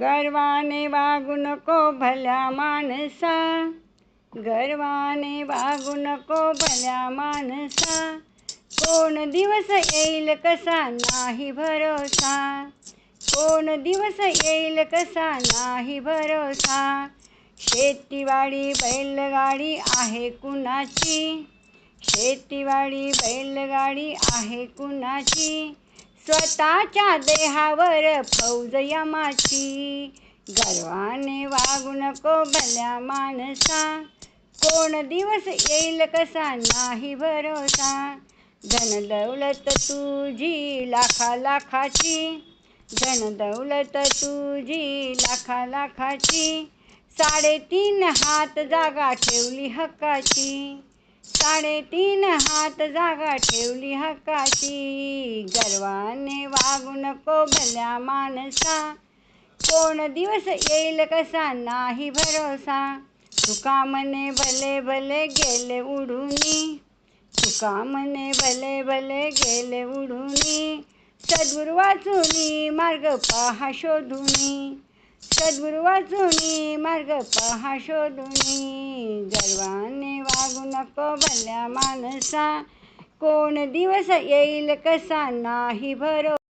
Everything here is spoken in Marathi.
गर्वाने वागू नको भल्या माणसा. गर्वाने वागू नको भल्या माणसा. कोण दिवस येईल कसा नाही भरोसा. कोण दिवस येईल कसा नाही भरोसा. शेतीवाडी बैलगाडी आहे कुणाची? शेतीवाडी बैलगाडी आहे कुणाची? स्वतःच्या देहावर फौज यमाची गर्वाने वागू नको भल्या माणसा. कोण दिवस येईल कसा नाही भरोसा. धन दौलत तुझी लाखा लाखाची. धन दौलत तुझी लाखा लाखाची. साडेतीन हात जागा ठेवली हक्काची. साडेतीन हात जागा ठेवली हक्काशी गर्वाने वागू नको भल्या माणसा. कोण दिवस येईल कसा नाही भरोसा. तुका मने भले भले गेले उडूनी. तुका मने भले भले गेले उडूनी. सद्गुरु वाचूनी मार्ग पहा शोधूनी. सद्गुरु वाचुनी मार्ग पहा शोधुनी गर्वाने वागू नको भल्या माणसा. कोण दिवस येईल कसा नाही भरो